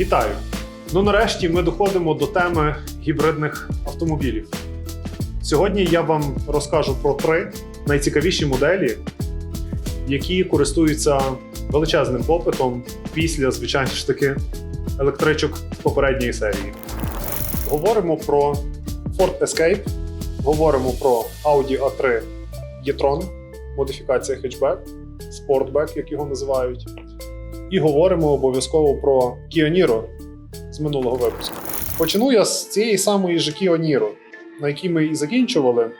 Вітаю! Ну нарешті ми доходимо до теми гібридних автомобілів. Сьогодні я вам розкажу про три найцікавіші моделі, які користуються величезним попитом після, звичайно ж таки, електричок попередньої серії. Говоримо про Ford Escape, говоримо про Audi A3 e-tron, модифікація хетчбек, Sportback, як його називають. І говоримо обов'язково про Niro з минулого випуску. Почну я з цієї самої ж Niro, на якій ми і закінчували.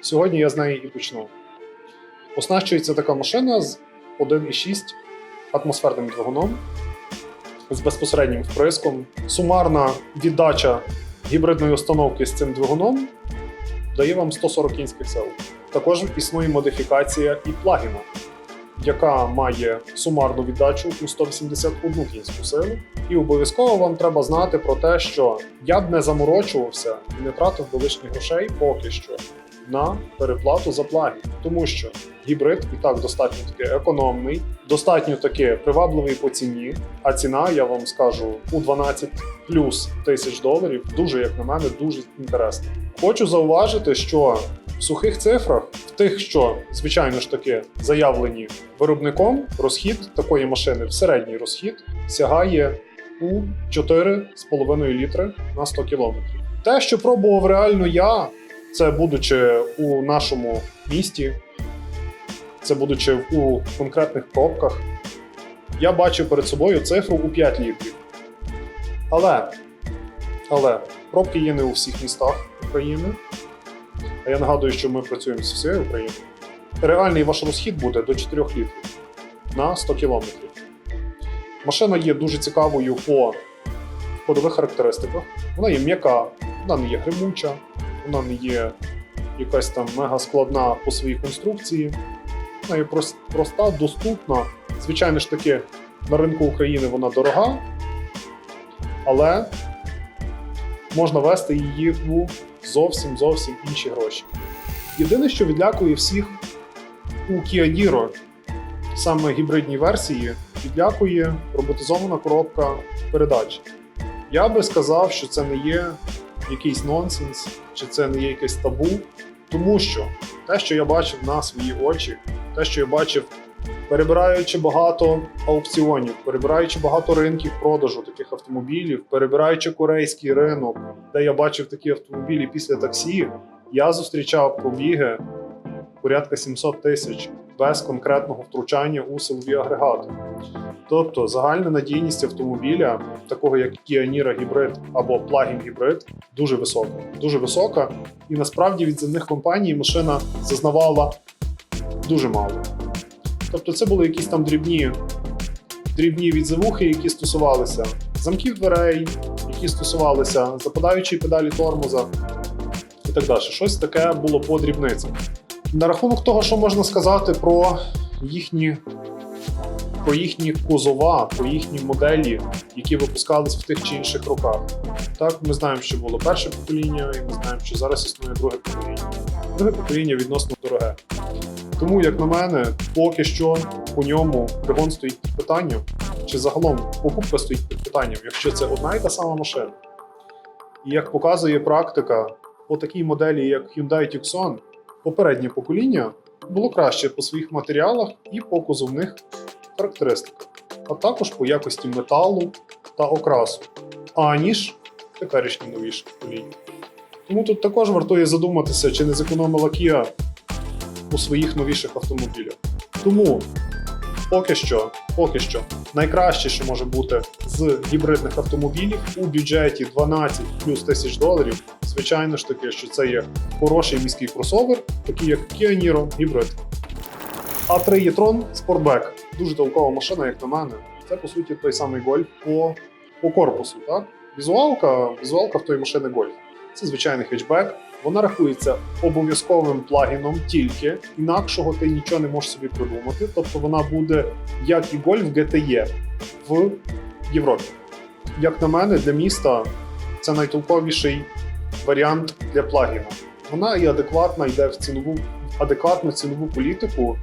Сьогодні я з неї і почну. Оснащується така машина з 1,6 атмосферним двигуном з безпосереднім вприском. Сумарна віддача гібридної установки з цим двигуном дає вам 140 кінських сил. Також існує модифікація і плагіна, яка має сумарну віддачу у 181 кінську силу. І обов'язково вам треба знати про те, що я б не заморочувався і не тратив би лишніх грошей поки що на переплату за плагін, тому що гібрид і так достатньо таки економний, достатньо таки привабливий по ціні. А ціна, я вам скажу, у 12 плюс тисяч доларів дуже, як на мене, дуже інтересна. Хочу зауважити, що в сухих цифрах, тих, що звичайно ж таки заявлені виробником, розхід такої машини в середній розхід сягає у 4,5 літри на 100 кілометрів. Те, що пробував реально я, це будучи у нашому місті, це будучи у конкретних пробках, я бачив перед собою цифру у 5 літрів. Але, але пробки є не у всіх містах України. А я нагадую, що ми працюємо з всією Україною. Реальний ваш розхід буде до 4 літрів на 100 кілометрів. Машина є дуже цікавою по ходових характеристиках. Вона є м'яка, вона не є гримуча, вона не є якась там мега складна по своїй конструкції. Вона є проста, доступна. Звичайно ж таки, на ринку України вона дорога, але можна вести її у зовсім зовсім інші гроші. Єдине, що відлякує всіх у Kia саме гібридній версії, відлякує роботизована коробка передач. Я би сказав, що це не є якийсь нонсенс, чи це не є якесь табу, тому що те, що я бачив на свої очі, те, що я бачив, перебираючи багато аукціонів, перебираючи багато ринків продажу таких автомобілів, перебираючи корейський ринок, де я бачив такі автомобілі після таксі, я зустрічав пробіги порядка 700 тисяч без конкретного втручання у силові агрегати. Тобто загальна надійність автомобіля, такого як Kia Niro гібрид або плагін гібрид, дуже висока. Дуже висока, і насправді від земних компаній машина зазнавала дуже мало. Тобто, це були якісь там дрібні, дрібні відзивухи, які стосувалися замків дверей, які стосувалися западаючої педалі тормоза і так далі. Щось таке було по дрібницям. На рахунок того, що можна сказати про їхні, про їхні кузова, про їхні моделі, які випускались в тих чи інших роках. Так, ми знаємо, що було перше покоління, і ми знаємо, що зараз існує друге покоління. Друге покоління відносно дороге. Тому, як на мене, поки що по ньому пригон стоїть під питанням, чи загалом покупка стоїть під питанням, якщо це одна і та сама машина. І як показує практика, по такій моделі, як Hyundai Tucson, попереднє покоління було краще по своїх матеріалах і по кузовних характеристиках, а також по якості металу та окрасу, аніж теперішнє новіше покоління. Тому тут також вартує задуматися, чи не зекономила Kia у своїх новіших автомобілях. Тому поки що, поки що, найкраще, що може бути з гібридних автомобілів у бюджеті 12 плюс тисяч доларів, звичайно ж таки, що це є хороший міський кросовер, такий як Kia Niro гібрид. А3 e-tron Sportback. Дуже толкова машина, як на мене. Це по суті той самий гольф по, по корпусу. Так? Візуалка, візуалка в тої машини гольф. Це звичайний хетчбек. Вона рахується обов'язковим плагіном тільки, інакшого ти нічого не можеш собі придумати. Тобто вона буде як і Golf GTE в Європі. Як на мене, для міста це найтолковіший варіант для плагіна. Вона і адекватна йде в цінову адекватну цінову політику,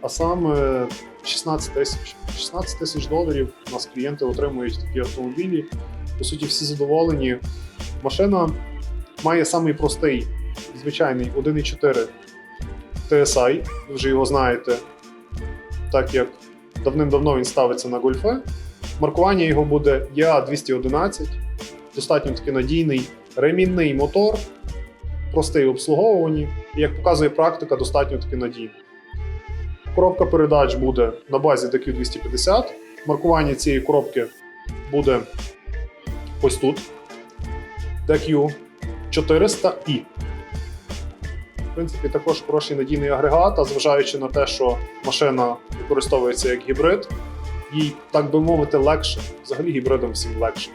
а саме 16 тисяч. 16 тисяч доларів у нас клієнти отримують такі автомобілі. По суті, всі задоволені. Машина має самий простий, звичайний 1.4 TSI, ви вже його знаєте, так як давним-давно він ставиться на гольфе. Маркування його буде EA211, достатньо таки надійний ремінний мотор, простий в обслуговуванні, і як показує практика, достатньо таки надійний. Коробка передач буде на базі DQ250. Маркування цієї коробки буде ось тут. DQ400i. В принципі, також хороший надійний агрегат, а зважаючи на те, що машина використовується як гібрид, їй, так би мовити, легше. Взагалі гібридом всім легше.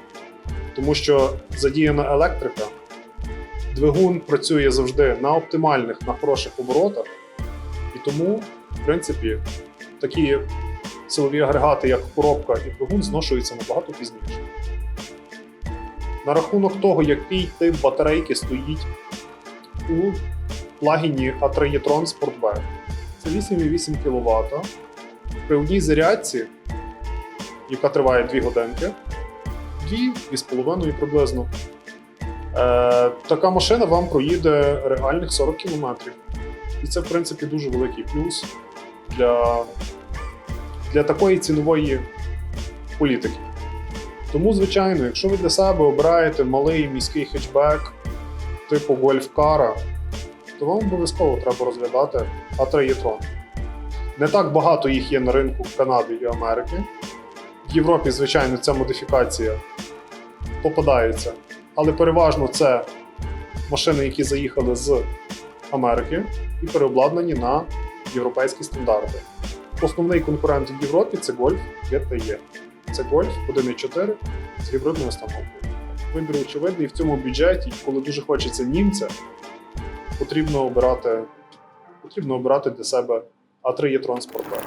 Тому що задіяна електрика, двигун працює завжди на оптимальних, на хороших оборотах. І тому, в принципі, такі силові агрегати, як коробка і двигун, зношуються набагато пізніше. На рахунок того, який тип батарейки стоїть у плагіні A3 e-tron Sportback. Це 8,8 кВт. При одній зарядці, яка триває 2 годинки, 2,5 приблизно. Е, така машина вам проїде реальних 40 км. І це, в принципі, дуже великий плюс для, для такої цінової політики. Тому, звичайно, якщо ви для себе обираєте малий міський хетчбек типу гольф-кара, то вам обов'язково треба розглядати A3. Не так багато їх є на ринку Канади і Америки. В Європі, звичайно, ця модифікація попадається, але переважно це машини, які заїхали з Америки і переобладнані на європейські стандарти. Основний конкурент в Європі це Golf GTE. Це Golf 1.4 з гібридною установкою. Вибір очевидний в цьому бюджеті, коли дуже хочеться німця, потрібно обирати, потрібно обирати для себе A3 e-tron Sportback.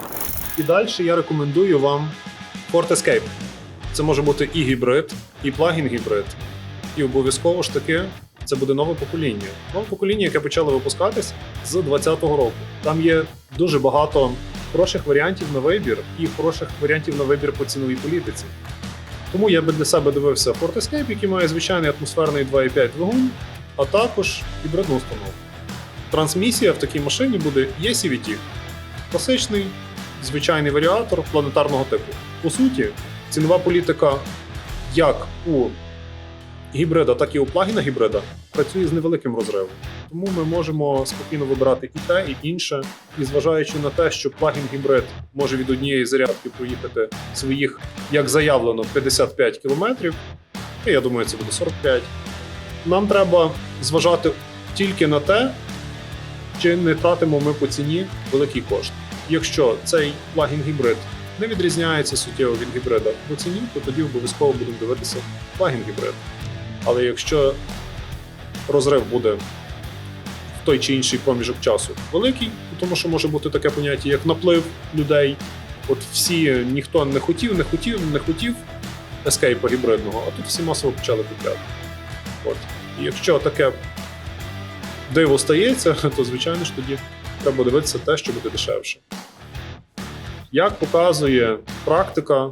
І далі я рекомендую вам Ford Escape. Це може бути і гібрид, і плагін гібрид. І обов'язково ж таки це буде нове покоління. Нове покоління, яке почало випускатись з 2020 року. Там є дуже багато хороших варіантів на вибір і хороших варіантів на вибір по ціновій політиці. Тому я би для себе дивився Ford який має звичайний атмосферний 2,5 двигун, а також гібридну установку. Трансмісія в такій машині буде є CVT. Класичний звичайний варіатор планетарного типу. По суті, цінова політика як у гібрида, так і у плагіна гібрида працює з невеликим розривом. Тому ми можемо спокійно вибирати і те, і інше. І зважаючи на те, що плагін гібрид може від однієї зарядки проїхати своїх, як заявлено, 55 кілометрів, я думаю, це буде 45. Нам треба зважати тільки на те, чи не тратимо ми по ціні великий кошт. Якщо цей плагін гібрид не відрізняється суттєво від гібрида по ціні, то тоді обов'язково будемо дивитися плагін гібрид. Але якщо розрив буде в той чи інший проміжок часу великий, тому що може бути таке поняття, як наплив людей. От всі ніхто не хотів, не хотів, не хотів ескейпа гібридного, а тут всі масово почали купляти. От. І якщо таке диво стається, то звичайно ж тоді треба дивитися те, що буде дешевше. Як показує практика,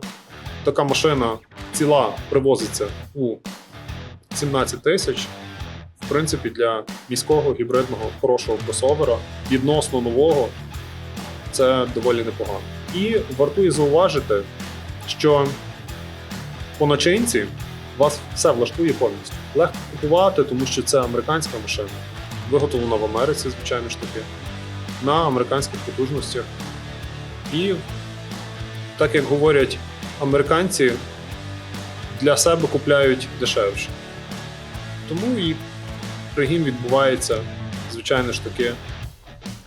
така машина ціла привозиться у 17 тисяч. В принципі, для міського гібридного хорошого кросовера відносно нового це доволі непогано. І вартує зауважити, що по начинці вас все влаштує повністю. Легко купувати, тому що це американська машина, виготовлена в Америці, звичайно ж таки, на американських потужностях. І так як говорять американці, для себе купляють дешевше. Тому і пригін відбувається, звичайно ж таки,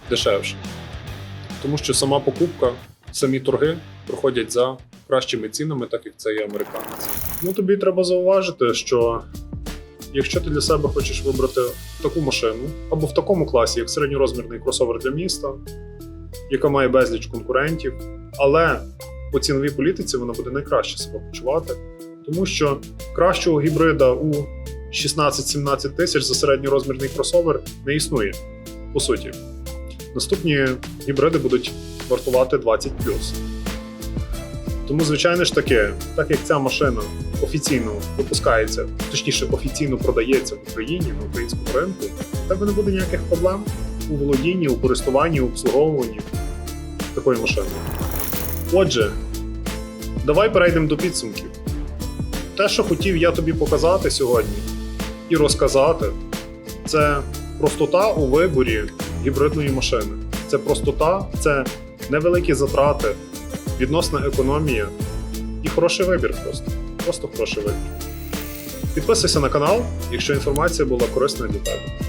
дешевше. Тому що сама покупка, самі торги проходять за кращими цінами, так як це є американці. Ну тобі треба зауважити, що якщо ти для себе хочеш вибрати таку машину, або в такому класі, як середньорозмірний кросовер для міста, яка має безліч конкурентів, але по ціновій політиці вона буде найкраще себе почувати, тому що кращого гібрида у 16-17 тисяч за середньорозмірний кросовер не існує. По суті, наступні гібриди будуть вартувати 20 Тому, звичайно ж таки, так як ця машина офіційно випускається, точніше офіційно продається в Україні на українському ринку, в тебе не буде ніяких проблем у володінні, у користуванні, у обслуговуванні такої машини. Отже, давай перейдемо до підсумків. Те, що хотів я тобі показати сьогодні і розказати, це простота у виборі гібридної машини. Це простота, це невеликі затрати, відносна економія і хороший вибір просто. Просто хороший вибір. Підписуйся на канал, якщо інформація була корисна для тебе.